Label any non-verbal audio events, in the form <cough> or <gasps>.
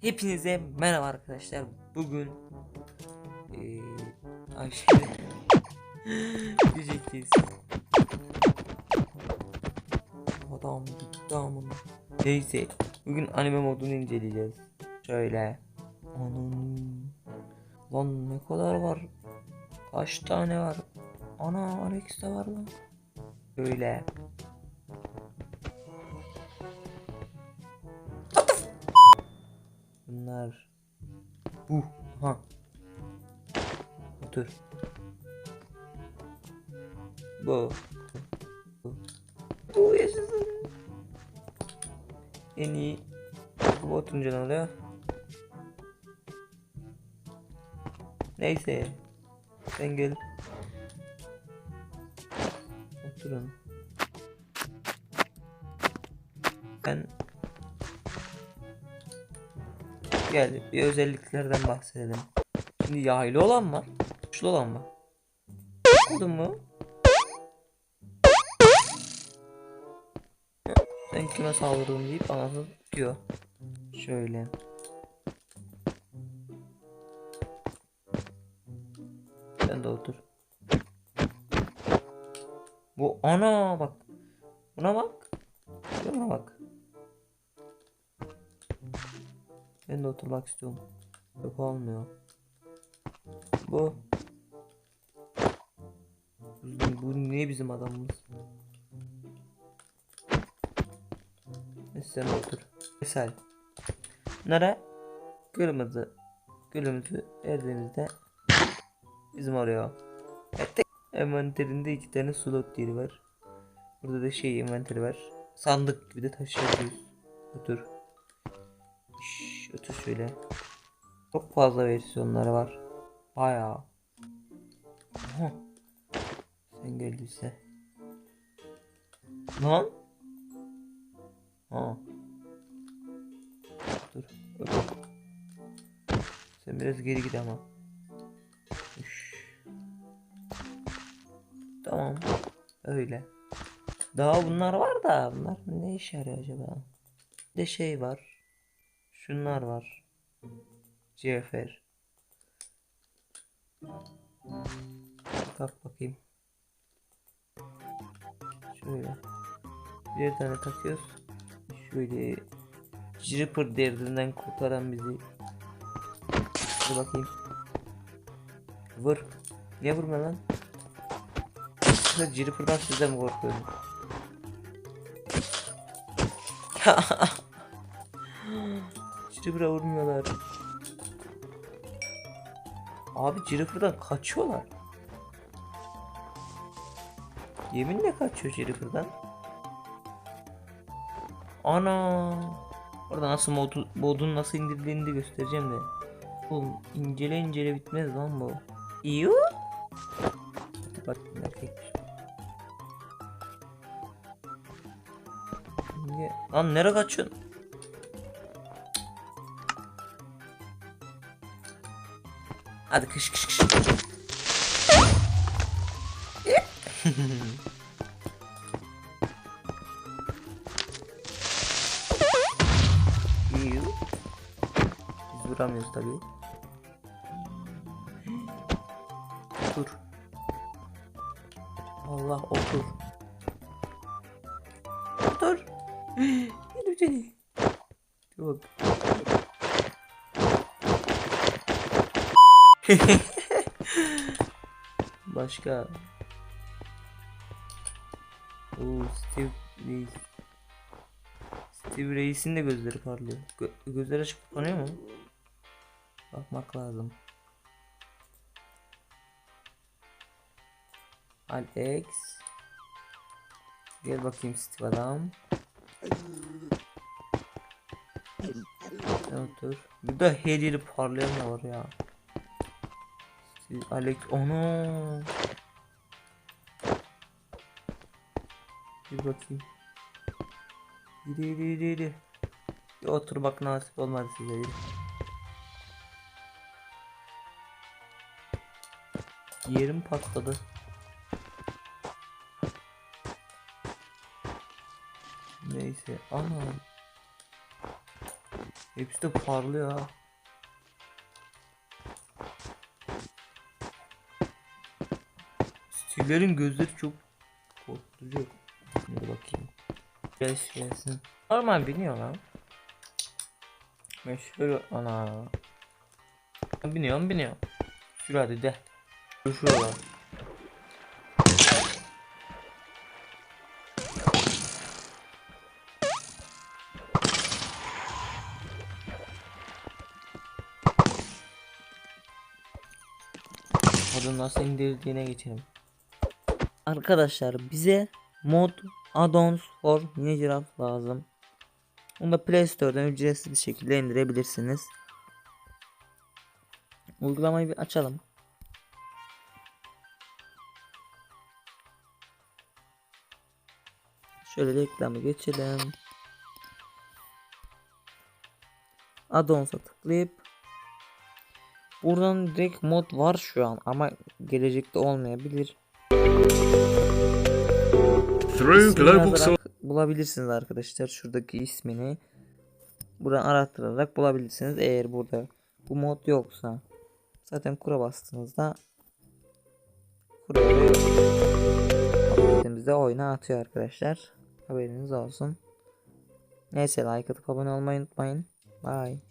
Hepinize merhaba arkadaşlar. Bugün eee Ayşe <laughs> diyecektiniz. Adam gitti amına. Neyse bugün anime modunu inceleyeceğiz. Şöyle. Onun Lan ne kadar var? Kaç tane var? Ana Alex de var lan. Böyle. Bunlar bu ha. Otur. Bu. Bu. Bu yaşasın. En iyi bu oturunca oluyor? Neyse. Sen gel. Oturun. Ben Gel bir özelliklerden bahsedelim. Şimdi yaylı olan var. Kuşlu olan var. Anladın mı? Sen kime saldırdın deyip anasını tutuyor. Şöyle. Sen de otur. Bu ana bak. Buna bak. Buna bak. Ben de oturmak istiyorum. Yok olmuyor. Bu. Bu, bu niye bizim adamımız? Sen otur. Misal. Nara kırmızı gülümüzü verdiğimizde bizim oraya. Evet. Envanterinde iki tane slot yeri var. Burada da şey envanteri var. Sandık gibi de taşıyabiliyoruz. Otur. Otur şöyle. Çok fazla versiyonları var. Bayağı. Aha. Sen geldiyse. Lan. Ha. Dur. Otur. Sen biraz geri git ama. Üş. Tamam. Öyle. Daha bunlar var da bunlar ne işe yarıyor acaba? Bir de şey var. Şunlar var. Cefer. Tak bakayım. Şöyle. Bir tane takıyoruz. Şöyle Jripper derdinden kurtaran bizi. Dur bakayım. Vur. Niye vurma lan? Jripper'dan sizden mi korkuyorum? <laughs> Jripper'a vurmuyorlar. Abi Jripper'dan kaçıyorlar. Yeminle kaçıyor Jripper'dan. Ana. Orada nasıl modu, modun nasıl indirildiğini de göstereceğim de. Oğlum incele incele bitmez lan bu. İyi. Bak erkekmiş. Lan nereye kaçıyorsun? Hadi kış kış kış. Biz vuramıyoruz tabii. Otur. Allah otur. Otur. <gasps> Yürü seni. Dur <laughs> Başka. Oo Steve Reis. Steve Reis'in de gözleri parlıyor. Gö gözleri açık kapanıyor mu? Bakmak lazım. Alex. Gel bakayım Steve adam. Sen otur. Burada her yeri parlayan var ya. Alex onu. Bir bakayım. Yürü yürü yürü yürü. Bir otur bak nasip olmadı size. Yerim patladı. Neyse ana. Hepsi de parlıyor ha. Stillerin gözleri çok korkutucu. Şimdi bakayım. Geç gelsin. Normal biniyor lan. Şöyle ana. Biniyorum biniyorum. Sür hadi de. Koşuyorlar. Hadi nasıl indirdiğine geçelim. Arkadaşlar bize mod add-ons for mini giraffe lazım. Bunu da Play Store'dan ücretsiz bir şekilde indirebilirsiniz. Uygulamayı bir açalım. Şöyle reklamı geçelim. Add-ons'a tıklayıp Buradan direkt mod var şu an ama gelecekte olmayabilir. Through global bulabilirsiniz arkadaşlar şuradaki ismini. Buradan arattırarak bulabilirsiniz eğer burada bu mod yoksa. Zaten kura bastığınızda kurayı oyuna atıyor arkadaşlar. Haberiniz olsun. Neyse like atıp abone olmayı unutmayın. Bye.